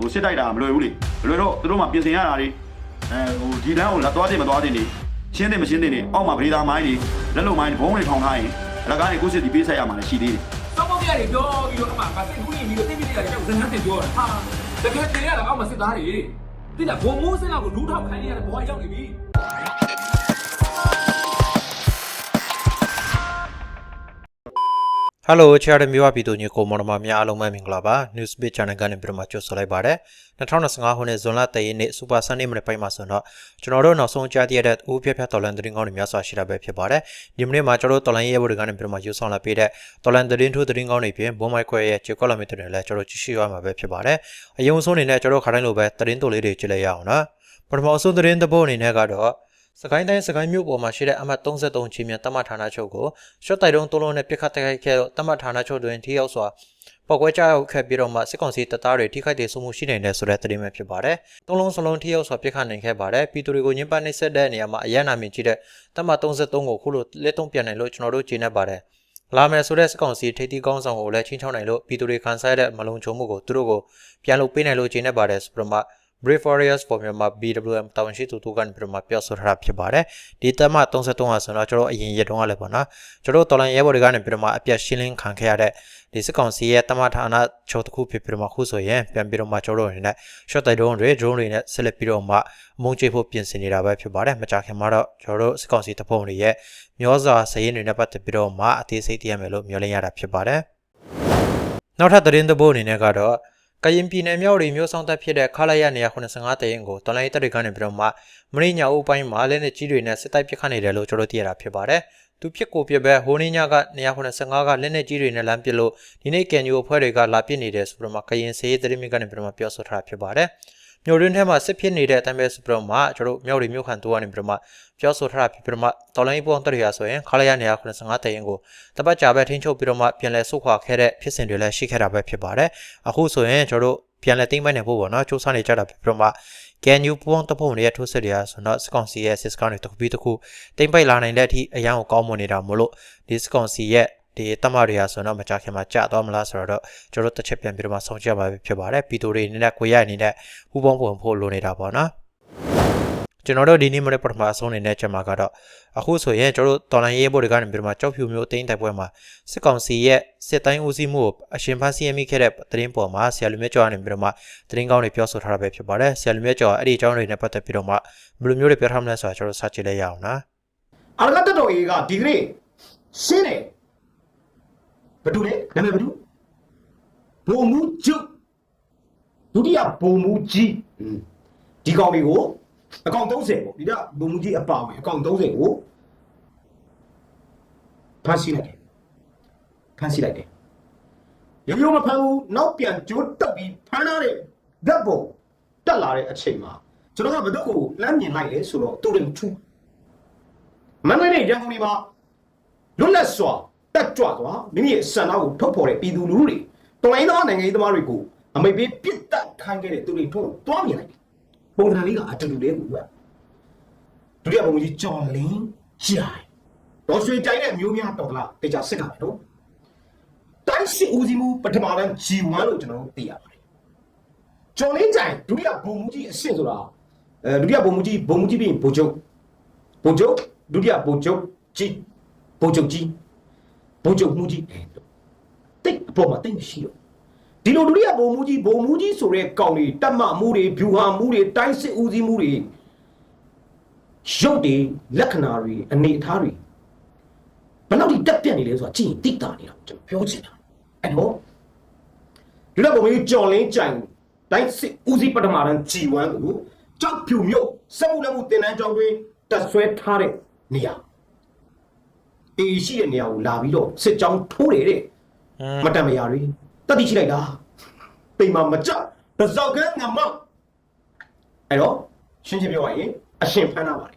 ဟိုစစ်တိုက်တာမလွယ်ဘူးလေမလွယ်တော့သူတို့မှပြင်ဆင်ရတာတွေအဲဟိုဒီတန်းကိုလာသွားတယ်မသွားတယ်နေရှင်းတယ်မရှင်းတယ်နေအောက်မှာဗေဒါမိုင်းတွေလက်လုံမိုင်းတွေဘုံတွေထောင်ထားရင်အလကားတွေကိုစစ်တီပေးဆက်ရမှာလည်းရှိသေးတယ်စောင်းမောင်ပြရတယ်ပြောပြီးတော့အမှကစိတ်ကူးရင်ပြီးတော့တိတိကျကျဇနတ်တင်ပြောတာဟာတကယ်တင်ရတာအောက်မှာစစ်သားတွေတိကျဘုံမိုးစင်းလောက်ကိုဒူးထောက်ခိုင်းနေရတဲ့ဘဝရောက်နေပြီ ဟယ်လိုချာရမျိုးအပီတိုညကိုမော်နမများအားလုံးပဲမင်္ဂလာပါ News Bit Channel ကနေပြီးတော့မှကြိုဆိုလိုက်ပါရစေ2025ခုနှစ်ဇွန်လ3ရက်နေ့ Super Sunday မနေ့ပိုင်းမှာဆိုတော့ကျွန်တော်တို့နောက်ဆုံးကြားသိရတဲ့ဦးပြပြတော်လန်သတင်းကောင်းတွေများစွာရှိတာပဲဖြစ်ပါတယ်ဒီမနေ့မှာကျွန်တော်တို့တော်လန်ရဲဘော်တွေကနေပြီးတော့မှယူဆောင်လာပေးတဲ့တော်လန်သတင်းထိုးသတင်းကောင်းတွေပြင်ဘုံမိုက်ခွဲရဲ့ခြေကောက်လာမီတွေလည်းကျွန်တော်ကြည့်ရှုရမှာပဲဖြစ်ပါတယ်အယုံဆုံးအနေနဲ့ကျွန်တော်ခါတိုင်းလိုပဲသတင်းတိုလေးတွေကြည့်လိုက်ရအောင်နော်ပထမဆုံးသတင်းတစ်ပုဒ်အနေနဲ့ကတော့ စကိုင်းတိုင်းစကိုင်းမြို့ပေါ်မှာရှိတဲ့အမှတ်33ချင်းမြန်တမဌာနချုပ်ကိုရှော့တိုက်တုံးသုံးလုံးနဲ့ပြစ်ခတ်တိုက်ခိုက်ခဲ့တော့တမဌာနချုပ်တွင်ထိရောက်စွာပောက်ကွဲကြရောက်ခဲ့ပြီးတော့မှစစ်ကောင်စီတပ်သားတွေထိခိုက်ဒေဆုံးမှုရှိနိုင်တယ်ဆိုတဲ့သတင်းပဲဖြစ်ပါတယ်။သုံးလုံးစလုံးထိရောက်စွာပြစ်ခတ်နိုင်ခဲ့ပါတယ်။ပြည်သူတွေကိုညှဉ်းပန်းနှိပ်စက်တဲ့နေရာမှာအရန်နာမြင့်ကြီးတဲ့တမ33ကိုခုလိုလက်သုံးပြန်နိုင်လို့ကျွန်တော်တို့ကျေနပ်ပါတယ်။လာမယ်ဆိုတဲ့စစ်ကောင်စီထိပ်သီးကောင်းဆောင်ကိုလည်းချင်းချောင်းနိုင်လို့ပြည်သူတွေခံစားရတဲ့မလုံခြုံမှုကိုသူတို့ကိုပြန်လုပ်ပေးနိုင်လို့ကျေနပ်ပါတယ်ဆိုပြီးတော့မှ Brave Warriors for Myanmar BWM တောင်းရှိသူတို့ကနေပြီးတော့မှပြောဆိုထားတာဖြစ်ပါတယ်။ဒီတက်မ33ဟာဆိုတော့ကျွန်တော်အရင်ရက်တုန်းကလည်းပေါ့နော်။ကျွန်တော်တော်လန်ရဲဘော်တွေကနေပြီးတော့မှအပြတ်ရှင်းလင်းခံခဲ့ရတဲ့ဒီစစ်ကောင်စီရဲ့တမဌာနချုပ်တစ်ခုဖြစ်ပြီးတော့မှခုဆိုရင်ပြန်ပြီးတော့မှကျွန်တော်တို့အနေနဲ့ short တိုက် drone တွေ drone တွေနဲ့ဆက်လက်ပြီးတော့မှအမုန်းချေဖို့ပြင်ဆင်နေတာပဲဖြစ်ပါတယ်။မကြာခင်မှာတော့ကျွန်တော်တို့စစ်ကောင်စီတပ်ဖွဲ့တွေရဲ့မျောစာစရင်တွေနဲ့ပတ်သက်ပြီးတော့မှအသေးစိတ်သိရမယ်လို့မျှော်လင့်ရတာဖြစ်ပါတယ်။နောက်ထပ်သတင်းသဘောအနေနဲ့ကတော့ ကရင်ပြည်နယ်မြောက်ရီမျိုးဆောင်တပ်ဖြစ်တဲ့ခလာရ195တရင်ကိုတော်လိုင်းတပ်တွေကနေပြီးတော့မှမရင်းညာအုပ်ပိုင်းမှာလက်နက်ကြီးတွေနဲ့စစ်တိုက်ပစ်ခတ်နေတယ်လို့ကျွန်တော်တို့သိရတာဖြစ်ပါတယ်။သူဖြစ်ကိုပြပဲဟိုးနေညက195ကလက်နက်ကြီးတွေနဲ့လမ်းပစ်လို့ဒီနေ့ကန်ယူအဖွဲ့တွေကလာပစ်နေတယ်ဆိုပြီးတော့မှကရင်စေးသတင်းမြစ်ကနေပြီးတော့မှပြောဆိုထားတာဖြစ်ပါတယ်။ မြို့ရင်းထဲမှာစစ်ဖြစ်နေတဲ့အတိုင်းပဲဆိုပြီးတော့မှကျွန်တော်တို့မြောက်ရီမြို့ခံတူကနေပြီးတော့မှပြောဆိုထားတာဖြစ်ပြီးတော့မှတော်လိုင်းပေါင်းတပ်တွေရာဆိုရင်ခလာရ195တရင်ကိုတပတ်ကြာပဲထိန်းချုပ်ပြီးတော့မှပြန်လဲဆုတ်ခွာခဲ့တဲ့ဖြစ်စဉ်တွေလည်းရှိခဲ့တာပဲဖြစ်ပါတယ်။အခုဆိုရင်ကျွန်တော်တို့ပြန်လဲသိမ့်မိုက်နေဖို့ပေါ့နော်စူးစမ်းနေကြတာပြီးတော့မှကန်ယူပွန်တပုံတွေရဲ့ထိုးစစ်တွေဟာဆိုတော့စကောင်စီရဲ့စစ်စကောင်တွေတစ်ခုပြီးတစ်ခုတိမ့်ပိုက်လာနိုင်တဲ့အထိအရန်ကိုကောင်းမွန်နေတာမို့လို့ဒီစကောင်စီရဲ့ ဒီတမတွေဟာဆိုတော့မကြခင်မှာကြာသွားမလားဆိုတော့ကျွန်တော်တို့တစ်ချက်ပြန်ပြီးတော့မှဆုံးဖြတ်ပါပဲဖြစ်ပါတယ်ပီတိုတွေအနေနဲ့ကိုရအနေနဲ့ဟူပေါင်းပုံဖို့လိုနေတာပေါ့နော်ကျွန်တော်တို့ဒီနေ့မနေ့ပထမဆုံးအနေနဲ့ချက်မှာကတော့အခုဆိုရင်ကျွန်တော်တို့တော်လိုင်းရေးဘော်တွေကနေပြီးတော့မှကြောက်ဖြူမျိုးအသိမ်းတိုက်ပွဲမှာစစ်ကောင်စီရဲ့စစ်တိုင်းဦးစီးမှုကိုအရှင်ဖန်စီရမိခဲ့တဲ့သတင်းပေါ်မှာဆရာလူမြတ်ကျော်ကနေပြီးတော့မှသတင်းကောင်းတွေပြောဆိုထားတာပဲဖြစ်ပါတယ်ဆရာလူမြတ်ကျော်အဲ့ဒီအကြောင်းတွေနဲ့ပတ်သက်ပြီးတော့မှဘယ်လိုမျိုးတွေပြောထားမလဲဆိုတာကျွန်တော်စကြည့်လိုက်ရအောင်နော်အာရကတက်တော်အေကဒီကနေ့ရှင်းတယ် ဘယ်သူလဲနာမည်ဘယ်သူဘုံမူကျုပ်ဒုတိယဘုံမူကြီးอืมဒီကောင်တွေကိုအကောင့်30ပေါ့ဒီကဘုံမူကြီးအပါဝင်အကောင့်30ကိုဖမ်းဆီးလိုက်တယ်ဖမ်းဆီးလိုက်တယ်ရိုးရိုးမဖမ်းဘူးနောက်ပြန်ကြိုးတက်ပြီးဖမ်းလာတဲ့ဓာတ်ပုံတက်လာတဲ့အချိန်မှာကျွန်တော်ကဘယ်သူ့ကိုလမ်းမြင်လိုက်လဲဆိုတော့သူတွေထူးမန္တလေးနဲ့ရန်ကုန်တွေမှာလွတ်လပ်စွာ တက်ကြွသွားမိမိရဲ့စံတော်ကိုထုတ်ဖော်တဲ့ပြည်သူလူထုတွေတော်လိုင်းသားနိုင်ငံရေးသမားတွေကိုအမိတ်ပေးပြစ်တက်ခိုင်းခဲ့တဲ့သူတွေထုတ်တွားမြင်လိုက်တယ်ပုံစံလေးကအတူတူလေးကိုကဒုတိယပုံကြီးကြော်လင်းကြိုင်တော်ရွှေကြိုင်တဲ့မျိုးများတော်သလားတေချာစစ်ကမယ်နော်တိုင်းစစ်ဦးစီးမှုပထမပိုင်း G1 လို့ကျွန်တော်တို့သိရပါတယ်ကြော်လင်းကြိုင်ဒုတိယဘုံမူကြီးအဆင့်ဆိုတာအဲဒုတိယဘုံမူကြီးဘုံမူကြီးပြီးရင်ဘုံချုပ်ဘုံချုပ်ဒုတိယဘုံချုပ်ကြီးဘုံချုပ်ကြီး ဘုံချုပ်မှုကြီးအဲတိတ်အပေါ်မှာတိတ်မရှိတော့ဒီလိုဒုတိယဘုံမှုကြီးဘုံမှုကြီးဆိုတဲ့ကောင်တွေတက်မမှုတွေဖြူဟာမှုတွေတိုင်းစစ်ဦးစီးမှုတွေရုပ်တွေလက္ခဏာတွေအနေအထားတွေဘယ်လောက်ထိတက်ပြတ်နေလဲဆိုတာကြည့်ရင်တိတ်တာနေတာကျွန်တော်ပြောချင်တာအဲ့တော့ဒုတိယဘုံမှုကြီးကြော်လင်းကြိုင်တိုင်းစစ်ဦးစီးပထမတန်း G1 ကိုကြောက်ဖြူမြို့စက်မှုလက်မှုတင်တန်းကြောင်းတွင်တက်ဆွဲထားတဲ့နေရာ အေးရှိတဲ့နေရာကိုလာပြီးတော့စစ်ကြောင်းထိုးတယ်တဲ့อืมမတန်မရာတွေတတိရှိလိုက်တာပိန်မှာမကြတစောက်ကန်းငမအဲ့တော့ရှင်းချင်းပြောရရင်အရှင်ဖမ်းတာပါလေ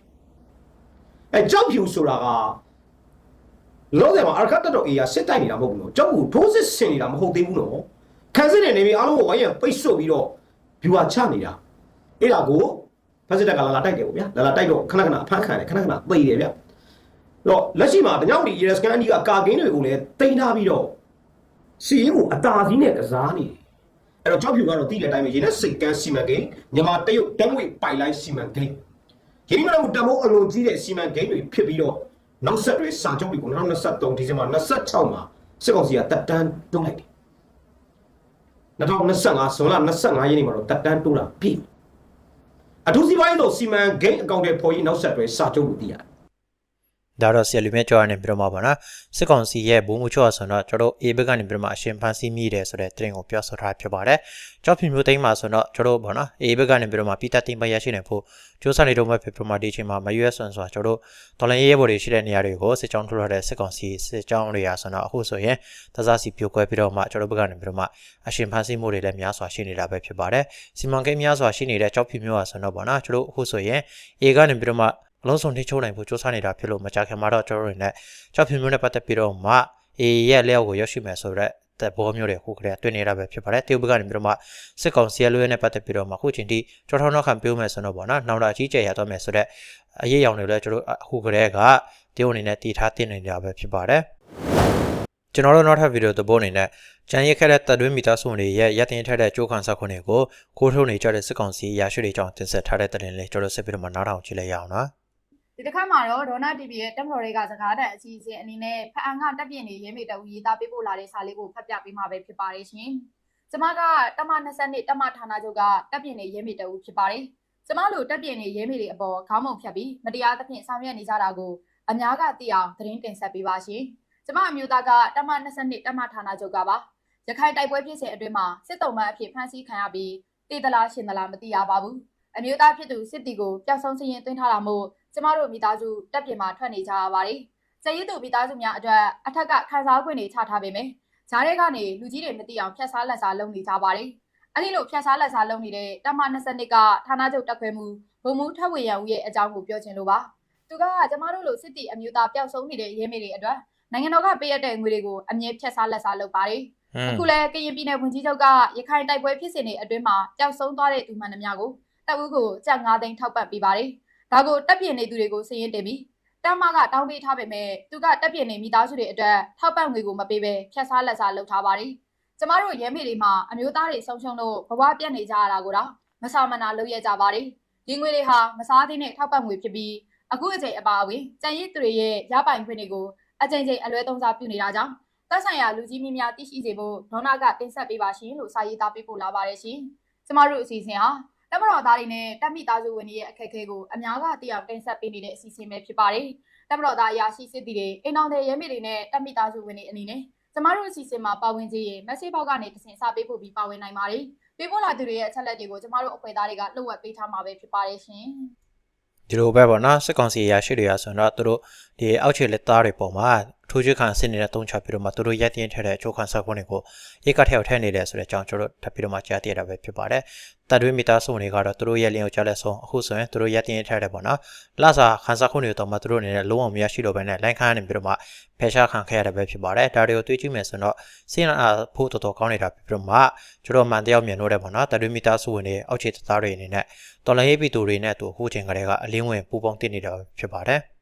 အဲကြောက်ဖြူဆိုတာကလုံးတယ်မှာအာခတ်တတော်အေးကစစ်တိုက်နေတာမဟုတ်ဘူးနော်ကြောက်ဖြူထိုးစစ်ဆင်နေတာမဟုတ်သေးဘူးနော်ခံစစ်တဲ့နေပြီးအားလုံးကိုဝိုင်းရပိတ်ဆို့ပြီးတော့ဖြူဟာချနေတာအဲ့ဒါကိုဖက်စစ်တပ်ကလာလာတိုက်တယ်ပေါ့ဗျာလာလာတိုက်တော့ခဏခဏအဖမ်းခံတယ်ခဏခဏသိတယ်ဗျ တော့လက်ရှိမှာတညောင်ဒီရဲစကန်ဒီကကာကင်းတွေကိုလည်းတိန်းထားပြီးတော့စီရင်ကိုအတာစီးနဲ့ကစားနေတယ်အဲ့တော့ကြောက်ဖြူကတော့တီးတဲ့အတိုင်းပဲရေနဲ့စိတ်ကန်းစီမံကိန်းမြန်မာတရုတ်တမွေပိုင်လိုင်းစီမံကိန်းရင်းနှီးမြှုပ်နှံမှုတမိုးအလွန်ကြီးတဲ့စီမံကိန်းတွေဖြစ်ပြီးတော့နောက်ဆက်တွဲစာချုပ်တွေကို2023ဒီဇင်ဘာ26မှာစစ်ကောင်စီကတက်တန်းတွန်းလိုက်တယ်2025ဇွန်လ25ရက်နေ့မှာတော့တက်တန်းတိုးတာပြီအထူးစီးပွားရေးတို့စီမံကိန်းအကောင့်တွေပေါ်ရေးနောက်ဆက်တွဲစာချုပ်ကိုသိရတယ် ဒါတော့ဆီယလူမြဲကြောရနေပြီးတော့မှာပါနော်စစ်ကောင်စီရဲ့ဘူမှုချောဆိုတော့ကျွန်တော်တို့အေဘက်ကနေပြီးတော့မှအရှင်ဖန်စီမိတယ်ဆိုတဲ့တင်ကိုပြောဆိုထားဖြစ်ပါတယ်ကြောက်ဖြူမျိုးသိမ်းမှာဆိုတော့ကျွန်တော်တို့ပေါ့နော်အေဘက်ကနေပြီးတော့မှပိတက်တိမ်ပရရှိနေဖို့စူးစမ်းနေတော့မှဖြစ်ပြမှာဒီချိန်မှာမရွေးဆွန်ဆိုတာကျွန်တော်တို့ဒေါ်လာရေးရဲဘော်တွေရှိတဲ့နေရာတွေကိုစစ်ကြောင်းထုတ်ရတဲ့စစ်ကောင်စီစစ်ကြောင်းတွေရာဆိုတော့အခုဆိုရင်သစားစီပြိုကွဲပြီးတော့မှကျွန်တော်တို့ဘက်ကနေပြီးတော့မှအရှင်ဖန်စီမှုတွေလည်းများစွာရှိနေတာပဲဖြစ်ပါတယ်စီမံကိန်းများစွာရှိနေတဲ့ကြောက်ဖြူမျိုးဟာဆိုတော့ပေါ့နော်ကျွန်တော်တို့အခုဆိုရင်အေကနေပြီးတော့မှ အလုံးစုံထိချိုးနိုင်ဖို့စူးစမ်းနေတာဖြစ်လို့မကြခင်မှာတော့ကျွန်တော်တို့တွေနဲ့ကြောက်ဖြူမျိုးနဲ့ပတ်သက်ပြီးတော့မှအေရဲ့လက်အောက်ကိုရောက်ရှိမယ်ဆိုတော့တဲ့ဘောမျိုးတွေခုကလေးတွေ့နေတာပဲဖြစ်ပါတယ်တရုတ်ဘက်ကနေပြီးတော့မှစစ်ကောင်စီရဲ့လူရဲနဲ့ပတ်သက်ပြီးတော့မှခုချိန်ထိကြောထောင်းနောက်ခံပြောမယ်ဆိုတော့ပေါ့နော်နောက်တာအကြီးကျယ်ရတော့မယ်ဆိုတော့အရေးအယောင်တွေလည်းကျွန်တော်အခုကလေးကတရုတ်အနေနဲ့တည်ထားတင်နေတာပဲဖြစ်ပါတယ်ကျွန်တော်တို့နောက်ထပ်ဗီဒီယိုသဘောအနေနဲ့ကျန်ရခဲ့တဲ့တပ်တွင်းမီတာစုံတွေရဲ့ရက်တင်ထက်တဲ့ကြိုးခံဆက်ခွင့်တွေကိုကိုထုတ်နေကြတဲ့စစ်ကောင်စီအရာရှိတွေကြောင့်တင်ဆက်ထားတဲ့တဲ့တင်လေးကျွန်တော်ဆက်ပြီးတော့မှနားထောင်ကြည့်လိုက်ရအောင်နော် ဒီတစ်ခါမှာတော့ဒေါနာ TV ရဲ့တက်မတော်တွေကစကားတန်အစီအစဉ်အနေနဲ့ဖအန်ကတက်ပြင်းနေရဲမေတဝူရေးသားပေးပို့လာတဲ့စာလေးကိုဖတ်ပြပေးမှာပဲဖြစ်ပါတယ်ရှင်။ကျမကတမ20တမဌာနချုပ်ကတက်ပြင်းနေရဲမေတဝူဖြစ်ပါတယ်။ကျမတို့တက်ပြင်းနေရဲမေတွေအပေါ်ခေါင်းမုံဖြတ်ပြီးမတရားသဖြင့်ဆောင်ရွက်နေကြတာကိုအများကသိအောင်သတင်းတင်ဆက်ပေးပါရှင်။ကျမအမျိုးသားကတမ20တမဌာနချုပ်ကပါ။ရခိုင်တိုက်ပွဲဖြစ်စဉ်အတွင်းမှာစစ်တုံးမအဖြစ်ဖမ်းဆီးခံရပြီးတေသလားရှင်သလားမသိရပါဘူး။အမျိုးသားဖြစ်သူစစ်တီကိုပျောက်ဆုံးစရင်သွင်းထားတာမို့ ကျမတို့မိသားစုတက်ပြင်မှာထွက်နေကြရပါတယ်။ကျရည်သူမိသားစုများအတွက်အထက်ကခံစား권တွေချထားပေမယ့်ဂျားတဲ့ကနေလူကြီးတွေမသိအောင်ဖျက်ဆားလက်စားလုပ်နေကြပါတယ်။အဲဒီလိုဖျက်ဆားလက်စားလုပ်နေတဲ့တမ22ကဌာနချုပ်တက်ခွဲမှုဘုံမှုထက်ဝေရန်ဦးရဲ့အကြောင်းကိုပြောချင်လို့ပါ။သူကကျမတို့လိုစစ်တီအမျိုးသားပျောက်ဆုံးနေတဲ့ရဲမေတွေအတွက်နိုင်ငံတော်ကပေးရတဲ့ငွေတွေကိုအမြဲဖျက်ဆားလက်စားလုပ်ပါတယ်။အခုလဲကရင်ပြည်နယ်ဝန်ကြီးချုပ်ကရခိုင်တိုက်ပွဲဖြစ်စဉ်တွေအတွင်းမှာပျောက်ဆုံးသွားတဲ့သူမှန်သမျှကိုတပ်ဦးကိုကြက်9သိန်းထောက်ပံ့ပေးပါတယ်။ ဒါကိုတက်ပြင်းနေသူတွေကိုစည်ရင်တင်ပြီးတမကတောင်းပေးထားပေမဲ့သူကတက်ပြင်းနေမိသားစုတွေအတွက်ထောက်ပံ့ငွေကိုမပေးဘဲဖျက်ဆားလက်စားလုပ်ထားပါတယ်။ကျမတို့ရဲမေတွေမှာအမျိုးသားတွေဆုံးရှုံးလို့ဘဝပြတ်နေကြရတာကိုတော့မဆာမနာလုပ်ရကြပါတယ်။ဒီငွေတွေဟာမစားသေးတဲ့ထောက်ပံ့ငွေဖြစ်ပြီးအခုအချိန်အပါအဝင်ကြံရည်သူတွေရဲ့ရပိုင်ခွင့်တွေကိုအချိန်ချင်းအလွဲသုံးစားပြုနေတာကြောင့်သက်ဆိုင်ရာလူကြီးမင်းများသိရှိစေဖို့ဒေါနာကတင်ဆက်ပေးပါရှင်လို့စာရေးသားပေးပို့လာပါတယ်ရှင်။ကျမတို့အစီအစဉ်ဟာ တမတော်သားတွေနဲ့တက်မိသားစုဝင်တွေရဲ့အခက်အခဲကိုအများကသိအောင်တင်ဆက်ပေးနေတဲ့အစီအစဉ်ပဲဖြစ်ပါတယ်။တမတော်သားအရာရှိစစ်တီတွေအိမ်တော်တွေရဲမေတွေနဲ့တက်မိသားစုဝင်တွေအနေနဲ့ကျမတို့အစီအစဉ်မှာပါဝင်ကြည့်ရင် message box ကနေတဆင့်စာပေးပို့ပြီးပါဝင်နိုင်ပါတယ်။ပေးပို့လာသူတွေရဲ့အချက်လက်တွေကိုကျမတို့အဖွဲ့သားတွေကလှုပ်ဝက်ပေးထားမှာပဲဖြစ်ပါတယ်ရှင်။ဒီလိုပဲပေါ့နော်စစ်ကောင်စီအရာရှိတွေရဆိုတော့သူတို့ဒီအောက်ခြေလက်သားတွေပေါ်မှာ ထိုးချခံစစ်နေတဲ့တုံးချပြီးတော့မှသူတို့ရက်တင်ထက်တဲ့အချိုးခံဆက်ခွင့်တွေကိုရိတ်ကထဲကိုထည့်နေတယ်ဆိုတဲ့အကြောင်းကျွန်တော်တို့ထပ်ပြီးတော့မှကြားသိရတာပဲဖြစ်ပါတယ်။တပ်တွင်းမိသားစုတွေကတော့သူတို့ရဲ့လင်းကိုကြားလက်ဆုံးအခုဆိုရင်သူတို့ရက်တင်ထက်တယ်ပေါ့နော်။လစာခံဆက်ခွင့်တွေတော့မှသူတို့အနေနဲ့လုံးဝမရရှိတော့ဘဲနဲ့လိုင်းခန်းနေပြီးတော့မှဖယ်ရှားခံခဲ့ရတယ်ပဲဖြစ်ပါတယ်။ဒါတွေကိုတွေးကြည့်မယ်ဆိုတော့စင်နာဖို့တော်တော်ကောင်းနေတာဖြစ်ပြီးတော့မှကျွန်တော်မှန်တယောက်မြင်လို့တယ်ပေါ့နော်။တပ်တွင်းမိသားစုဝင်တွေအောက်ခြေတပ်သားတွေအနေနဲ့တော်လိုင်းရေးပီတူတွေနဲ့သူအခုချိန်ကလေးကအလင်းဝင်ပူပေါင်းတင်နေတာဖြစ်ပါတယ်။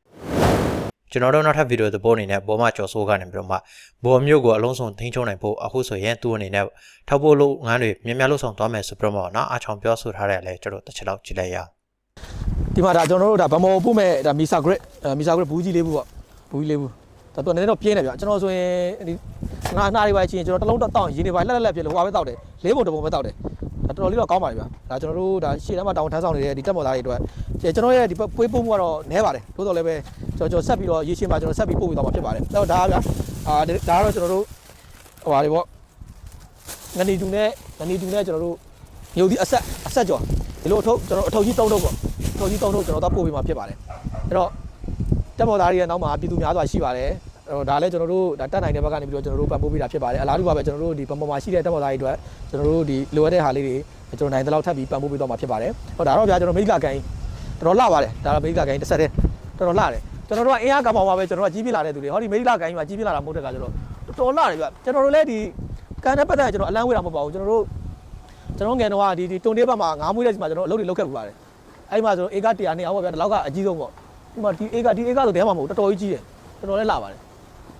ကျွန်တော်တို့နောက်ထပ်ဗီဒီယိုသဘောအနေနဲ့ဘောမကျော်စိုးကနေပြီးတော့မှဘောမျိုးကိုအလုံးစုံထိန်းချုပ်နိုင်ဖို့အခုဆိုရင်သူ့အနေနဲ့ထောက်ဖို့လို့ငန်းတွေမြင်များလို့ဆောင်သွားမယ်ဆိုပြီးတော့နော်အချောင်ပြောဆိုထားတယ်လေကျွန်တော်တစ်ချက်လောက်ကြည့်လိုက်ရအောင်ဒီမှာဒါကျွန်တော်တို့ဒါဗမောပို့မဲ့ဒါမီဆာဂရစ်မီဆာဂရစ်ဘူးကြီးလေးဘူးပေါ့ဘူးကြီးလေးဘူး ဒါတော့နည်းနည်းတော့ပြင်းတယ်ဗျကျွန်တော်ဆိုရင်ဒီနာနာတွေပါချင်းကျွန်တော်တစ်လုံးတော့တောင်းရင်းတွေပါလက်လက်လက်ဖြစ်လို့ဟိုပါပဲတောက်တယ်လေးပုံတစ်ပုံပဲတောက်တယ်ဒါတော်တော်လေးတော့ကောင်းပါပြီဗျဒါကျွန်တော်တို့ဒါရှေ့တန်းမှာတောင်းထမ်းဆောင်နေတဲ့ဒီတက်မော်သားတွေအတွက်ကျွန်တော်ရဲ့ဒီပွေးပို့မှုကတော့နည်းပါတယ်တိုးတော်လည်းပဲကျွန်တော်ဆက်ပြီးတော့ရေရှင်းမှာကျွန်တော်ဆက်ပြီးပို့ပြီးတော့မှာဖြစ်ပါတယ်အဲ့တော့ဒါကဗျအာဒါကတော့ကျွန်တော်တို့ဟိုပါလေပေါ့ငနီတူနဲ့ငနီတူနဲ့ကျွန်တော်တို့မြို့ဒီအဆက်အဆက်ကျော်ဒီလိုအထုပ်ကျွန်တော်အထုပ်ကြီး၃ထုပ်ပေါ့တော်ကြီးတုံးတို့ကျွန်တော်တို့ပို့ပေးမှာဖြစ်ပါတယ်အဲ့တော့ တက်မော်သားတွေရဲ့နောက်မှာပြည်သူများစွာရှိပါတယ်အဲ့တော့ဒါလည်းကျွန်တော်တို့ဒါတက်နိုင်တဲ့ဘက်ကနေပြီးတော့ကျွန်တော်တို့ပံ့ပိုးပေးတာဖြစ်ပါတယ်အလားတူပါပဲကျွန်တော်တို့ဒီပံပေါ်မှာရှိတဲ့တက်မော်သားတွေအတွက်ကျွန်တော်တို့ဒီလိုအပ်တဲ့ဟာလေးတွေကျွန်တော်နိုင်တဲ့လောက်ထပ်ပြီးပံ့ပိုးပေးတော့မှာဖြစ်ပါတယ်ဟောဒါတော့ဗျာကျွန်တော်မိဂလာကိုင်းတော်တော်လှပါတယ်ဒါတော့မိဂလာကိုင်းတစ်ဆက်တည်းတော်တော်လှတယ်ကျွန်တော်တို့ကအင်အားကပေါင်းပါပဲကျွန်တော်တို့ကကြီးပြလာတဲ့သူတွေဟောဒီမိဂလာကိုင်းမှာကြီးပြလာတာမဟုတ်တဲ့ကကျတော့တော်တော်လှတယ်ဗျကျွန်တော်တို့လည်းဒီကန်တဲ့ပတ်သက်ကျွန်တော်အလန်းဝေးတာမဟုတ်ပါဘူးကျွန်တော်တို့ကျွန်တော်ငယ်တော့ဒီဒီတုံတေးဘက်မှာငါးမွေးတဲ့စီမှာကျွန်တော်အလုပ်တွေလုပ်ခဲ့ပူပါတယ်အဲ့မှာဆိုအေက100 200ပေါ့ဗျာဒီလောက်ကအကြီးဆုံးပေါ့ ဒီမှာဒီအေကဒီအေကဆိုတဲမှာမဟုတ်တော်တော်ကြီးကြီးတယ်တော်တော်လေးလှပါတယ်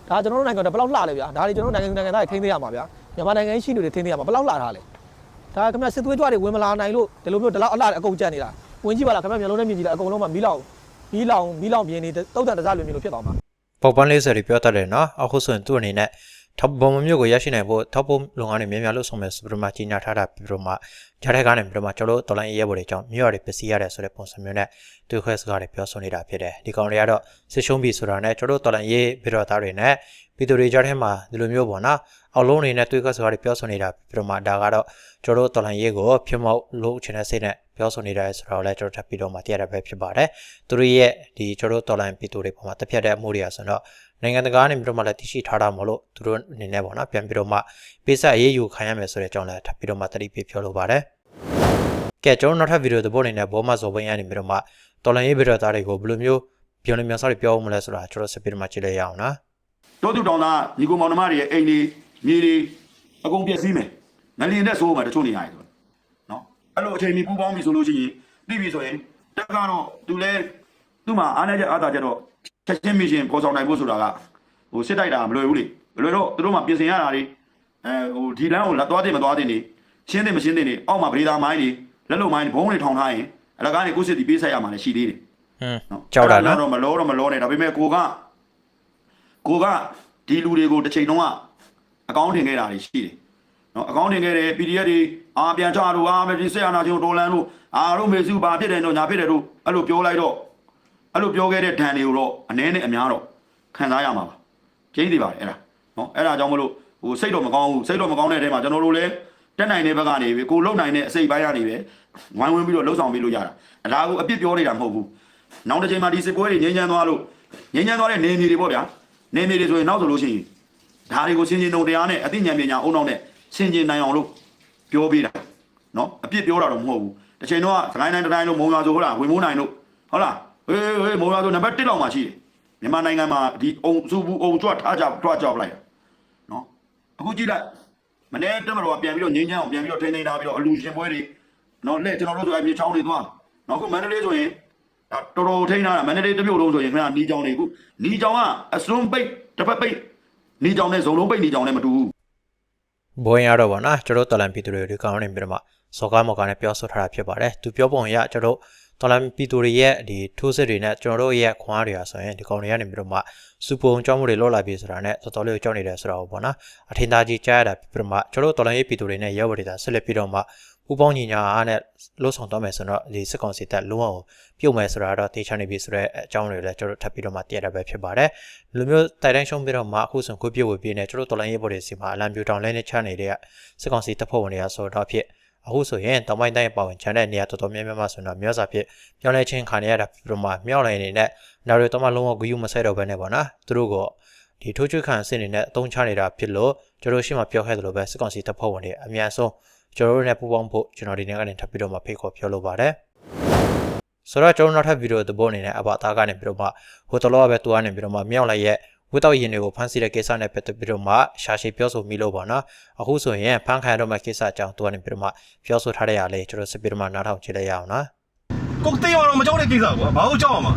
ဒါကျွန်တော်တို့နိုင်ငံကဘယ်လောက်လှလဲဗျာဒါတွေကျွန်တော်တို့နိုင်ငံနိုင်ငံသားတွေထိန်းသိမ်းရမှာဗျာမြန်မာနိုင်ငံရှိနေတွေထိန်းသိမ်းရမှာဘယ်လောက်လှထားလဲဒါခင်ဗျစစ်သွေးကြွတွေဝင်မလာနိုင်လို့ဒီလိုမျိုးဒီလောက်အလှအကုန်ကြက်နေတာဝင်ကြည့်ပါလားခင်ဗျမျိုးလုံးနဲ့မြင်ကြည့်လားအကုန်လုံးမှမီးလောင်မီးလောင်မီးလောင်ပြင်းနေတုတ်တန်တစားလိုမျိုးလို့ဖြစ်သွားမှာပေါက်ပန်းလေးစရီပြောတတ်တယ်နော်အခုဆိုရင်သူ့အနေနဲ့ ထောက်ဘုံမျိုးကိုရရှိနိုင်ဖို့ထောက်ပုံလုံငန်းတွေများများလို့ဆောင်မယ်ဆိုပြီးတော့မှကြီးညာထားတာပြီးတော့မှဂျားတဲ့ကနေပြီးတော့မှကျွန်တော်တို့တော်လိုင်းရဲဘော်တွေကြောင့်မြို့ရတွေပစ္စည်းရတယ်ဆိုတဲ့ပုံစံမျိုးနဲ့သူခွဲစကားတွေပြောဆိုနေတာဖြစ်တယ်ဒီကောင်တွေကတော့စစ်ရှုံးပြီဆိုတာနဲ့ကျွန်တော်တို့တော်လိုင်းရဲပြီးတော့သားတွေနဲ့ပြည်သူတွေကြားထဲမှာဒီလိုမျိုးပေါ့နော်အောက်လုံးအနေနဲ့တွေးခွဲစကားတွေပြောဆိုနေတာပြီးတော့မှဒါကတော့ကျွန်တော်တို့တော်လိုင်းရဲကိုဖြစ်မောက်လို့ချင်တဲ့စိတ်နဲ့ပြောဆိုနေတာဆိုတော့လည်းကျွန်တော်ထပ်ပြီးတော့မှသိရတာပဲဖြစ်ပါတယ်သူတို့ရဲ့ဒီကျွန်တော်တို့တော်လိုင်းပြည်သူတွေပေါ်မှာတစ်ဖြတ်တဲ့အမှုတွေရဆိုတော့ နိုင်ငံတကာကနေပြီးတော့မှလည်းတရှိထားတာမလို့သူတို့အနေနဲ့ပေါ့နော်ပြန်ပြီးတော့မှပေးဆက်ရေးယူခံရမယ်ဆိုတဲ့အကြောင်းလည်းထပ်ပြီးတော့မှတတိပြပြောလိုပါတယ်။ကဲကျွန်တော်နောက်ထပ်ဗီဒီယိုတစ်ပုတ်အနေနဲ့ဘောမဇော်ပင်းရနေပြီးတော့မှတော်လန်ရေးဗီဒီယိုသားတွေကိုဘယ်လိုမျိုးပြောနေမြန်စားတွေပြောအောင်မလဲဆိုတာကျွန်တော်ဆက်ပြီးတော့မှကြည့်လိုက်ရအောင်နော်တို့သူတောင်သားညီကိုမောင်နှမတွေရဲ့အိမ်တွေမြေတွေအကုန်ပြည့်စည်မယ်ငလျင်တဲ့ဆိုးမှတချို့နေရတယ်ဆိုနော်အဲ့လိုအချိန်မီပူပေါင်းပြီဆိုလို့ရှိရင်ပြီးပြီဆိုရင်တက်ကတော့သူလဲသူ့မှာအားနေချက်အားသာချက်တော့ ချက်ချင်းမီရှင်ပေါ်ဆောင်နိုင်ဖို့ဆိုတာကဟိုစစ်တိုက်တာမလွယ်ဘူးလေမလွယ်တော့သူတို့မှပြင်ဆင်ရတာတွေအဲဟိုဒီလမ်းကိုလက်သွားတယ်မသွားတယ်နေရှင်းတယ်မရှင်းတယ်နေအောက်မှာဗရေဒါမိုင်းတွေလက်လုံမိုင်းတွေဘုံတွေထောင်ထားရင်အလကားနေကိုစစ်တီပေးဆက်ရမှာလည်းရှိသေးတယ်။ဟွန်းနော်ကြောက်တာနော်အဲ့တော့မလောတော့မလောနဲ့ဒါပေမဲ့ကိုကကိုကဒီလူတွေကိုတစ်ချိန်လုံးကအကောင့်ထင်ခဲ့တာတွေရှိတယ်နော်အကောင့်ထင်ခဲ့တယ် PDF တွေအာပြန်ချတို့အာမဒီဆက်အနာချင်းဒေါ်လန်တို့အာတို့မေစုဘာဖြစ်တယ်တော့ညာဖြစ်တယ်တို့အဲ့လိုပြောလိုက်တော့ အဲ့လိုပြောခဲ့တဲ့ဒဏ်တွေကိုတော့အနည်းနဲ့အများတော့ခံစားရမှာပါကျင်းသေးပါတယ်အဲ့ဒါနော်အဲ့ဒါကြောင့်မလို့ဟိုစိတ်တော့မကောင်းဘူးစိတ်တော့မကောင်းတဲ့အချိန်မှာကျွန်တော်တို့လည်းတက်နိုင်တဲ့ဘက်ကနေပဲကိုလုံနိုင်တဲ့အစိတ်ပိုင်းကနေပဲဝိုင်းဝန်းပြီးတော့လှုပ်ဆောင်ပေးလို့ရတာအလားကိုအပြစ်ပြောနေတာမဟုတ်ဘူးနောက်တစ်ချိန်မှာဒီစစ်ပွဲတွေငြိမ်းချမ်းသွားလို့ငြိမ်းချမ်းသွားတဲ့နေမြေတွေပေါ့ဗျာနေမြေတွေဆိုရင်နောက်ဆိုလို့ရှိရင်ဒါတွေကိုစင်ကျင်ုံတရားနဲ့အသိဉာဏ်ပညာအုံနောက်နဲ့စင်ကျင်နိုင်အောင်လို့ပြောပေးတာနော်အပြစ်ပြောတာတော့မဟုတ်ဘူးတစ်ချိန်တော့စကိုင်းတိုင်းတိုင်းလို့မုံရွာဆိုဟုတ်လားဝင်မိုးနိုင်လို့ဟုတ်လား ဟေးဟေးမုံရွာဆိုနံပါတ်1လောက်မှာရှိတယ်မြန်မာနိုင်ငံမှာဒီအုံစုဘူးအုံကြွထားကြတွားကြောက်လိုက်တာနော်အခုကြည့်လိုက်မနေ့တက်မတော်ပြန်ပြီးတော့ငြိမ်းချမ်းအောင်ပြန်ပြီးတော့ထိန်းသိမ်းထားပြီးတော့အလူရှင်ပွဲတွေနော်လက်ကျွန်တော်တို့ဆိုအပြေချောင်းတွေသွားနော်အခုမန္တလေးဆိုရင်ဒါတော်တော်ထိန်းထားတာမန္တလေးတစ်မြို့လုံးဆိုရင်ခင်ဗျာနီကြောင်တွေခုနီကြောင်ကအစွန်းပိတ်တစ်ဖက်ပိတ်နီကြောင်နဲ့ဇုံလုံးပိတ်နီကြောင်နဲ့မတူဘူးဘိုးရင်ရတော့ဗောနော်ကျွန်တော်တော်လန်ပြည်သူတွေဒီကောင်နေပြီးတော့မှစော်ကားမော်ကားနဲ့ပြောဆိုထားတာဖြစ်ပါတယ်။သူပြောပုံရကျွန်တော် တော်လန်ပြည်သူတွေရဲ့ဒီထိုးစစ်တွေနဲ့ကျွန်တော်တို့ရဲ့ခွန်အားတွေဟာဆိုရင်ဒီကောင်တွေကနေပြီးတော့မှစူပုံကြောင်းမှုတွေလောလာပြီဆိုတာနဲ့တော်တော်လေးကိုကြောက်နေတယ်ဆိုတာပေါ့နော်။အထင်သာကြီးကြားရတာပြီးတော့မှကျွန်တော်တို့တော်လန်ရေးပြည်သူတွေနဲ့ရောက်ဝတီတာဆက်လက်ပြီးတော့မှပူပေါင်းညီညာအားနဲ့လှုပ်ဆောင်တော့မယ်ဆိုတော့ဒီစစ်ကောင်စီတပ်လုံးဝပြုတ်မယ်ဆိုတာတော့တေချာနေပြီဆိုတော့အကြောင်းတွေလည်းကျွန်တော်ထပ်ပြီးတော့မှတည့်ရတာပဲဖြစ်ပါတယ်။ဒီလိုမျိုးတိုက်တိုင်းရှုံးပြီးတော့မှအခုဆိုကိုပြည့်ဝပြည့်နေကျွန်တော်တော်လိုင်းရေးဘော်တွေစီမှာအလံပြူတောင်လဲနေချနေတဲ့စစ်ကောင်စီတပ်ဖွဲ့ဝင်တွေကဆိုတော့ဖြစ် အခုဆိုရင်တောင်ပိုင်းတိုင်းပါဝင်ချန်တဲ့နေရာတော်တော်များများမှာဆိုတော့မြောက်စာဖြစ်ပြောင်းလဲချင်းခံရတာပြီးတော့မှမြောက်လိုင်းနေနဲ့နောက်တွေတော့မှလုံးဝဂူးယူမဆက်တော့ဘဲနဲ့ပေါ့နော်သူတို့ကဒီထိုးချွေခံအစ်နေနဲ့အသုံးချနေတာဖြစ်လို့ကျွန်တော်ရှေ့မှာပြောခဲ့သလိုပဲစစ်ကောင်စီတပ်ဖွဲ့ဝင်တွေအများဆုံးကျွန်တော်တို့နဲ့ပူးပေါင်းဖို့ကျွန်တော်ဒီနေ့ကနေထပ်ပြီးတော့မှဖိတ်ခေါ်ပြောလိုပါတယ်ဆိုတော့ကျွန်တော်နောက်ထပ်ဗီဒီယိုသဘောအနေနဲ့အဘသားကနေပြီးတော့မှဟိုတလောကပဲတူကနေပြီးတော့မှမြောက်လိုက်ရဲ့ ဝတ်တော့ရင်တွေကိုဖမ်းဆီးတဲ့ကိစ္စနဲ့ပတ်သက်ပြီးတော့မှရှာရှည်ပြောဆိုမိလို့ပေါ့နော်အခုဆိုရင်ဖမ်းခံရတော့မှကိစ္စအကြောင်းတူကနေပြီးတော့မှပြောဆိုထားတဲ့ရလေကျွန်တော်စပီတော့မှနားထောင်ကြည့်လိုက်ရအောင်နော်ကိုသိအောင်တော့မကြောက်တဲ့ကိစ္စကွာဘာလို့ကြောက်အောင်မ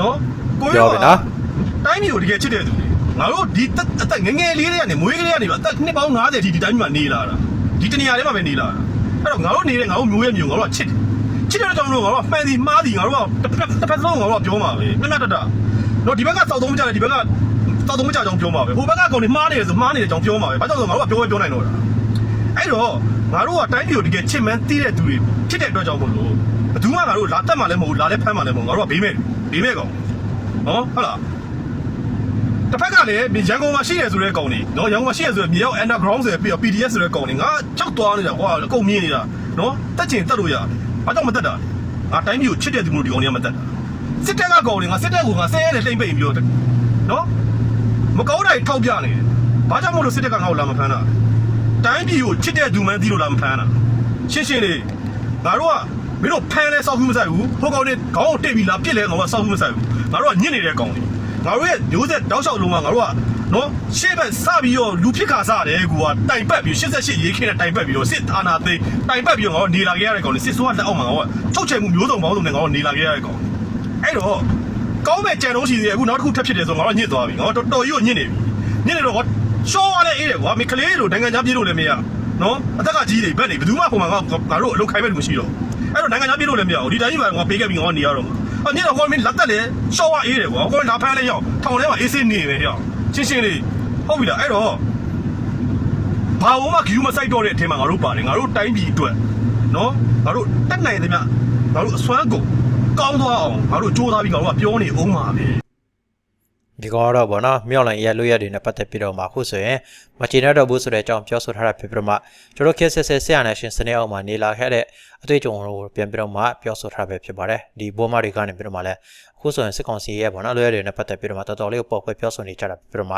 နော်ကိုပြောပြီနော်တိုင်းမျိုးတကယ်ချစ်တဲ့သူတွေငါတို့ဒီတက်အသက်ငယ်ငယ်လေးတွေကနေမွေးကလေးကနေပြီးအသက်နှစ်ပေါင်း90ထိဒီတိုင်းမှာနေလာတာဒီတနေရာထဲမှာပဲနေလာတာအဲ့တော့ငါတို့နေတဲ့ငါတို့မျိုးရဲ့မျိုးငါတို့ကချစ်တယ်ချစ်တဲ့ကြောင့်မလို့ငါတို့ကမှန်စီမှားစီငါတို့ကတစ်ဖက်တစ်ဖက်လုံးငါတို့ကပြောမှာပဲမျက်နှာတတနော်ဒီဘက်ကစောက်သုံးမကြတယ်ဒီဘက်က စောက်သုံးမကြကြောင်ပြောမှာပဲဟိုဘက်ကကောင်တွေမှားနေတယ်ဆိုမှားနေတယ်ကြောင်ပြောမှာပဲဘာကြောင့်လဲငါတို့ကပြောပဲပြောနိုင်တော့တာအဲ့တော့ငါတို့ကတိုင်းမျိုးတကယ်ချစ်မှန်းသိတဲ့သူတွေဖြစ်တဲ့အတွက်ကြောင့်မို့လို့ဘယ်သူမှငါတို့လာတက်မှလည်းမဟုတ်လာလည်းဖမ်းမှလည်းမဟုတ်ငါတို့ကဘေးမဲ့ဘေးမဲ့ကောင်နော်ဟုတ်လားတစ်ဖက်ကလည်းရန်ကုန်မှာရှိရဆိုတဲ့ကောင်တွေနော်ရန်ကုန်မှာရှိရဆိုတဲ့မြေရောက် underground ဆိုတဲ့ပြီးတော့ PDF ဆိုတဲ့ကောင်တွေငါကြောက်သွားနေတာကွာအကုန်မြင်နေတာနော်တက်ချင်တက်လို့ရတယ်ဘာကြောင့်မတက်တာငါတိုင်းမျိုးချစ်တဲ့သူမျိုးဒီကောင်တွေကမတက်တာစစ်တပ်ကကောင်တွေငါစစ်တပ်ကငါဆဲရဲတဲ့တိမ့်ပိတ်ပြီးတော့နော် မကောင်းတာထောက်ပြနေတယ်ဘာကြောင့်မလို့စစ်တပ်ကငါ့ကိုလာမဖမ်းတာတိုင်းပြည်ကိုချစ်တဲ့သူမှန်းသိလို့လာမဖမ်းတာရှင်းရှင်းလေးငါတို့ကမင်းတို့ဖမ်းလဲစောက်ဘူးမဆိုင်ဘူးဟိုကောင်တွေခေါင်းကိုတိတ်ပြီးလာပြစ်လဲကောင်ကစောက်ဘူးမဆိုင်ဘူးငါတို့ကညစ်နေတဲ့ကောင်တွေငါတို့ရဲ့မျိုးဆက်တောက်လျှောက်လုံးကငါတို့ကနော်ရှေ့ဘက်စပြီးတော့လူဖြစ်ခါစားတယ်ကွာတိုင်ပတ်ပြီး88ရေးခင်းတဲ့တိုင်ပတ်ပြီးတော့စစ်အာဏာသိမ်းတိုင်ပတ်ပြီးတော့ငါတို့နေလာခဲ့ရတဲ့ကောင်တွေစစ်စွားလက်အောက်မှာငါတို့ချုပ်ချယ်မှုမျိုးစုံပေါင်းစုံနဲ့ငါတို့နေလာခဲ့ရတဲ့ကောင်အဲ့တော့ ကောင်းမဲ့ကြံတော့ရှိသေးတယ်အခုနောက်တစ်ခုထပ်ဖြစ်တယ်ဆိုငါတို့ညစ်သွားပြီငါတို့တော်တော်ကြီးကိုညစ်နေပြီညစ်နေတော့ရှော့ရတဲ့အေးတယ်ကွာမင်းကလေးတို့နိုင်ငံခြားပြေးလို့လည်းမရနော်အသက်ကကြီးတွေဘက်နေဘယ်သူမှပုံမှန်ကငါတို့အလုပ်ခိုင်းမဲ့လူမရှိတော့အဲ့တော့နိုင်ငံခြားပြည်လို့လည်းမရဘူးဒီတိုင်းမှာငါပေးခဲ့ပြီးငါနေရတော့မှာအညတော့ဟောမင်းလက်သက်လေရှော့ဝအေးတယ်ကွာဟောလာဖမ်းလဲရောက်ထောင်ထဲမှာအေးစင်းနေပဲရောက်ချင်းချင်းလေးဟုတ်ပြီလားအဲ့တော့ဘာဝမှဂယူမဆိုင်တော့တဲ့အထင်မှာငါတို့ပါတယ်ငါတို့တိုင်းပြည်အတွက်နော်ငါတို့တက်နိုင်သမျှငါတို့အစွမ်းကုန် ကောင်းသွားအောင်ငါတို့စူးစမ်းပြီးငါတို့ကပြောနေအောင်ပါပဲ ဒီကောင်ကတော့ဗောနော်မြောက်လိုင်းရဲ့လွတ်ရတွေနဲ့ပတ်သက်ပြီးတော့မှအခုဆိုရင်မချင်တော့ဘူးဆိုတဲ့အကြောင်းပြောဆိုထားတာဖြစ်ပြီးတော့မှကျွန်တော်ခေတ်ဆက်ဆက်ဆရာနာရှင်စနေအောင်မှာနေလာခဲ့တဲ့အတွေ့အကြုံကိုပြန်ပြီးတော့မှပြောဆိုထားပဲဖြစ်ပါတယ်ဒီဘောမတွေကနေပြီးတော့မှလည်းအခုဆိုရင်စစ်ကောင်စီရဲ့ဗောနော်လွတ်ရတွေနဲ့ပတ်သက်ပြီးတော့မှတော်တော်လေးကိုပေါ်ပွဲပြောဆိုနေကြတာဖြစ်ပြီးတော့မှ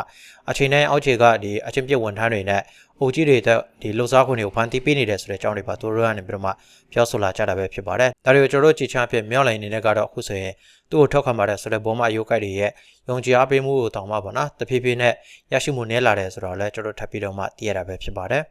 အချိန်တိုင်းအောက်ခြေကဒီအချင်းပြစ်ဝန်ထမ်းတွေနဲ့အိုကြီးတွေတဲ့ဒီလှုပ်ရှားခွင့်တွေကိုဖန်တီးပေးနေတယ်ဆိုတဲ့အကြောင်းတွေပါသူတို့ကနေပြီးတော့မှပြောဆိုလာကြတာပဲဖြစ်ပါတယ်ဒါတွေကိုကျွန်တော်တို့ကြည်ချအဖြစ်မြောက်လိုင်းအနေနဲ့ကတော့အခုဆိုရင်သူ့ကိုထောက်ခံပါတယ်ဆိုတဲ့ဘောမအယုတ်ကိုက်တွေရဲ့ ယုံကြည်အားပေးမှုကိုတောင်းပါပါနော်တဖြည်းဖြည်းနဲ့ရရှိမှုနည်းလာတယ်ဆိုတော့လည်းကျွန်တော်ထပ်ပြီးတော့မှသိရတာပဲဖြစ်ပါတယ်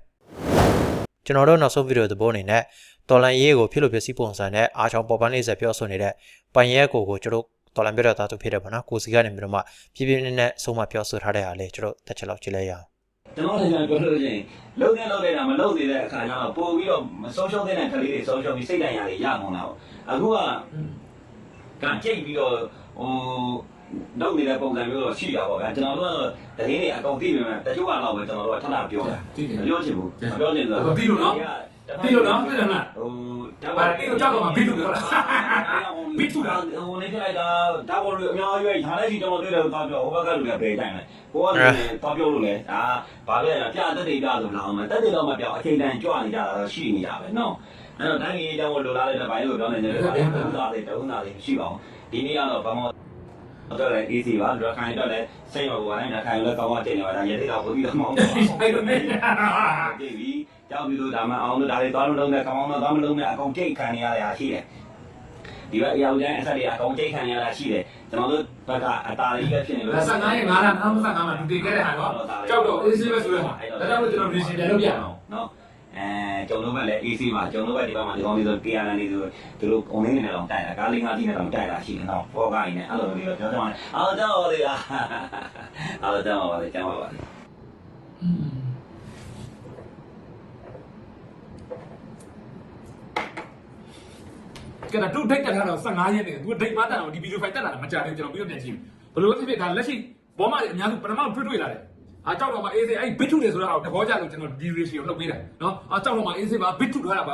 ကျွန်တော်တို့နောက်ဆုံးဗီဒီယိုသဘောအနေနဲ့တော်လန်ရေးကိုဖြစ်လို့ဖြစ်စီပုံစံနဲ့အားချောင်းပေါ်ပန်းလေးဆက်ပြောဆိုနေတဲ့ပိုင်ရဲကိုကိုကျွန်တော်တော်လန်ပြတော့တာသူဖြစ်တယ်ပေါ့နော်ကိုစီကနေပြီးတော့မှပြပြနဲ့နဲ့ဆုံးမပြောဆိုထားတဲ့အားလေးကျွန်တော်တစ်ချက်လောက်ကြည့်လိုက်ရအောင်ကျွန်တော်လည်းပြောလို့ချင်းလုံးနဲ့လုံးလိုက်တာမလုံးသေးတဲ့အခါကျတော့ပို့ပြီးတော့မဆုံးရှုံးတဲ့ကလေးတွေဆုံးရှုံးပြီးစိတ်တိုင်းရတွေရမှန်းလာပေါ့အခုကကကြိတ်ပြီးတော့ဟို လုပ်နေတဲ့ပုံစံမျိုးတော့ရှိတာပေါ့ဗျာကျွန်တော်တို့ကတော့တရင်တွေအကုန်သိပေမဲ့တချို့ကတော့ပဲကျွန်တော်တို့ကထထပြောတာသိတယ်မပြောချင်ဘူးမပြောချင်ဘူးသိလို့နော်သိလို့နော်သိတယ်မလားဟိုဘာတိတော့ကြောက်တော့မှဘိတုပြောတာဘိတုလားဟိုနေကြလိုက်တာဒါပေါ်လို့အများကြီးပဲခြားလိုက်စီကျွန်တော်တွေ့တယ်တော့ပြောဟိုဘက်ကလူကပေးတိုင်းတယ်ကိုကလည်းတော့ပြောလို့လေဒါဘာလဲပြတက်တေပြဆိုလာအောင်တက်တေတော့မပြောအချိန်တန်ကြွနေကြတာတော့ရှိနေကြပဲနော်အဲ့တော့တိုင်းကြီးအကြောင်းကိုလိုလားတဲ့ဘိုင်းကိုပြောနေတယ်ဗျာတုံးသားလေးတုံးသားလေးမရှိပါဘူးဒီနေ့ကတော့ဘာမှ တော့လည်း easy ပါဒရခိုင်တော့လည်းစိတ်မပူပါနဲ့ဒရခိုင်လည်းကောင်းအောင်တင်နေပါဒါရေတိတော့ဘုရားမောင်းတော့အဲ့လိုနဲ့ကြည့်ပြီးကြောက်ပြီးလို့ဒါမှအောင်လို့ဒါတွေသွားလို့လုံးနဲ့ကောင်းအောင်တော့သွားမလုံးနဲ့အကုန်ကြိတ်ခံနေရတာရှိတယ်ဒီဘက်အရာတိုင်းအဆက်တွေအကုန်ကြိတ်ခံရတာရှိတယ်ကျွန်တော်တို့ဘက်ကအတားလေးပဲဖြစ်နေလို့လက်ဆက်9ရက်9လနောက်ဆက်9မှာသူတင်ခဲ့တဲ့ဟာနော်ကြောက်တော့ AC ပဲဆိုရမှာဒါကြောင့်မို့ကျွန်တော် vision တယ်လို့ပြအောင်နော် အဲကျုံတို့ဘက်လည်း AC မှာကျုံတို့ဘက်ဒီဘက်မှာဒီကောင်လေးဆို KR လေးဆိုသူတို့ online နဲ့တော့တိုက်တာကားလေးငါးစီးနဲ့တော့တိုက်တာရှိတယ်နော်ပေါ်ကားရင်းနဲ့အဲ့လိုမျိုးပြောကြမှာအားကြောက်ပါလေအားကြောက်ပါလေကြောက်ပါပါလေကဲဒါသူဒိတ်တက်ထားတော့15ရက်နေသူဒိတ်မတက်အောင်ဒီဗီဒီယိုဖိုင်တက်လာတာမကြဘူးကျွန်တော်ပြီးတော့ပြန်ကြည့်ဘလို့ဖြစ်ဖြစ်ဒါလက်ရှိဘောမတွေအများစုပထမတွေ့တွေ့လာတယ် အားကြောက်တော့မှအေးစေးအဲ့ဘစ်ထုတယ်ဆိုတော့တဘောကြလို့ကျွန်တော်ဒီရေရှီကိုလှုပ်ပေးတယ်နော်အားကြောက်တော့မှအေးစေးပါဘစ်ထုထားတာပါ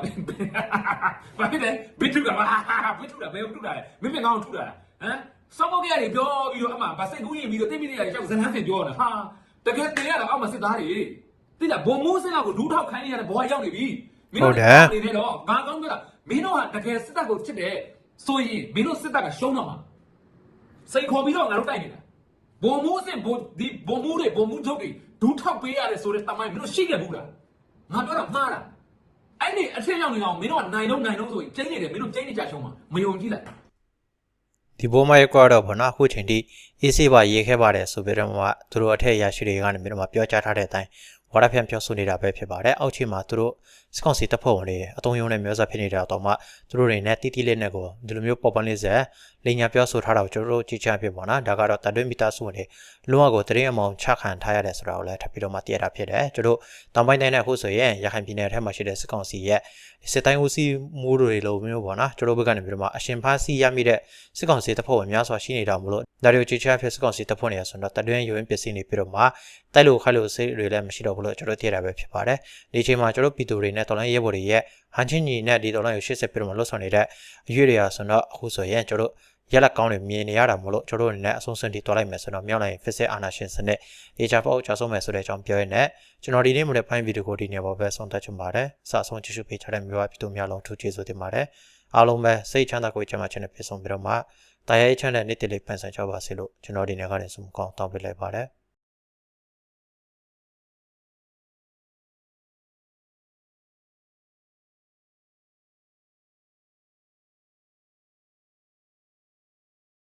ဘာဖြစ်လဲဘစ်ထုတာပါဘစ်ထုတာဘယ်ထုတာလဲမင်းမကောင်းထုတာဟမ်စောက်ပေါက်ကြရတယ်ပြောပြီးတော့အမှဗစိတ်ကူးရင်ပြီးတော့တိမိတွေရောက်ဇနန်းစင်ပြောနေတာဟာတကယ်တင်ရတာအောက်မှာစစ်သားတွေတိတာဘုံမိုးစင်လောက်ကိုဒူးထောက်ခိုင်းနေရတဲ့ဘဝရောက်နေပြီနေတော့ငါကောင်းကြတာမင်းတို့ကတကယ်စစ်တပ်ကိုချစ်တယ်ဆိုရင်မင်းတို့စစ်တပ်ကရှုံးတော့မှာစိတ်ခေါ်ပြီးတော့ငါတို့တိုက်နေတာ ဘုံမိုးစင်ဘုံဒီဘုံမိုးတွေဘုံမိုးထုတ်တွေဒူးထောက်ပေးရတယ်ဆိုတဲ့တမိုင်းမင်းတို့ရှိခဲ့ဘူးလားငါပြောတာမှားတာအဲ့ဒီအထက်ရောက်နေအောင်မင်းတို့ကနိုင်တော့နိုင်တော့ဆိုရင်ကျင်းနေတယ်မင်းတို့ကျင်းနေကြရှုံးမှာမယုံကြည်လိုက်ဒီဘောမရဲ့ကွာတော့ဗောနော်အခုချိန်ထိအေးဆေးပါရေးခဲ့ပါတယ်ဆိုပြီးတော့မှသူတို့အထက်ရရှိတွေကနေပြီးတော့မှပြောကြားထားတဲ့အတိုင်း ဝါရဖြန့်ပြောဆိုနေတာပဲဖြစ်ပါတယ်အောက်ခြေမှာသူတို့စကောင်စီတပ်ဖွဲ့ဝင်တွေအတုံးယုံနဲ့မျိုးစားဖြစ်နေတာတော့မှသူတို့တွေနဲ့တီးတီးလေးနဲ့ကိုဒီလိုမျိုးပေါ်ပန်းလေးဆက်လိညာပြောဆိုထားတာကိုကျွန်တော်တို့ကြည့်ချဖြစ်ပါနော်ဒါကတော့တတွင်းမီတာစုဝင်တွေလုံးဝကိုတရင်အမောင်ချခံထားရတယ်ဆိုတာကိုလည်းထပ်ပြီးတော့မှသိရတာဖြစ်တယ်ကျွန်တော်တောင်ပိုင်းတိုင်းနဲ့အခုဆိုရင်ရခိုင်ပြည်နယ်ထဲမှာရှိတဲ့စကောင်စီရဲ့စစ်တိုင်းဦးစီးမှုတွေလိုမျိုးပေါ့နော်ကျွန်တော်ဘက်ကနေပြီးတော့မှအရှင်ဖားစီရမိတဲ့စစ်ကောင်စီတပ်ဖွဲ့ဝင်များစွာရှိနေတာမလို့ဒါတွေကိုကြည့်ချဖြစ်စစ်ကောင်စီတပ်ဖွဲ့နေရဆိုတော့တတွင်းရုံပစ္စည်းနေပြီးတော့မှတိုက်လို့ခိုက်လို့စိတ်တွေလည်းမရှိတော့ဘူးလို့ကျွန်တော်သိရတာပဲဖြစ်ပါတယ်ဒီချိန်မှာကျွန်တော်ပြည်သူတွေနဲ့တော်လိုင်းရဲဘော်တွေရဲ့ဟန်ချင်းညီနဲ့ဒီတော်လိုင်းကိုရှေ့ဆက်ပြီးတော့မှလှုပ်ဆောင်နေတဲ့အရွေးတွေရာဆိုတော့အခုဆိုရင်ကျွန်တော်ရက်လက်ကောင်းတွေမြင်နေရတာမလို့ကျွန်တော်တို့အနေနဲ့အဆုံးစွန်တီတွားလိုက်မယ်ဆိုတော့မြောက်လိုက် fit အာနာရှင်စနစ် HR ပေါ့ကြောက်ဆုံးမယ်ဆိုတဲ့အကြောင်းပြောရင်းနဲ့ကျွန်တော်ဒီနေ့မနေ့ဖိုင်းဗီဒီယိုကိုဒီနေ့ပေါ်ပဲဆုံးသက်ချင်ပါတယ်။စအဆုံးကြည့်ရှုပေးချတဲ့မျိုးဝပြည်သူများလုံးထူးကျေးဇူးတင်ပါတယ်။အားလုံးပဲစိတ်ချမ်းသာကိုယ်ချမ်းသာခြင်းနဲ့ပြည့်စုံပြီးတော့မှတရားရေးချမ်းတဲ့နေ့တည်လေးပန်ဆန်ကြပါစေလို့ကျွန်တော်ဒီနေ့ကနေဆုမကောင်းတောင်းပေးလိုက်ပါတယ်။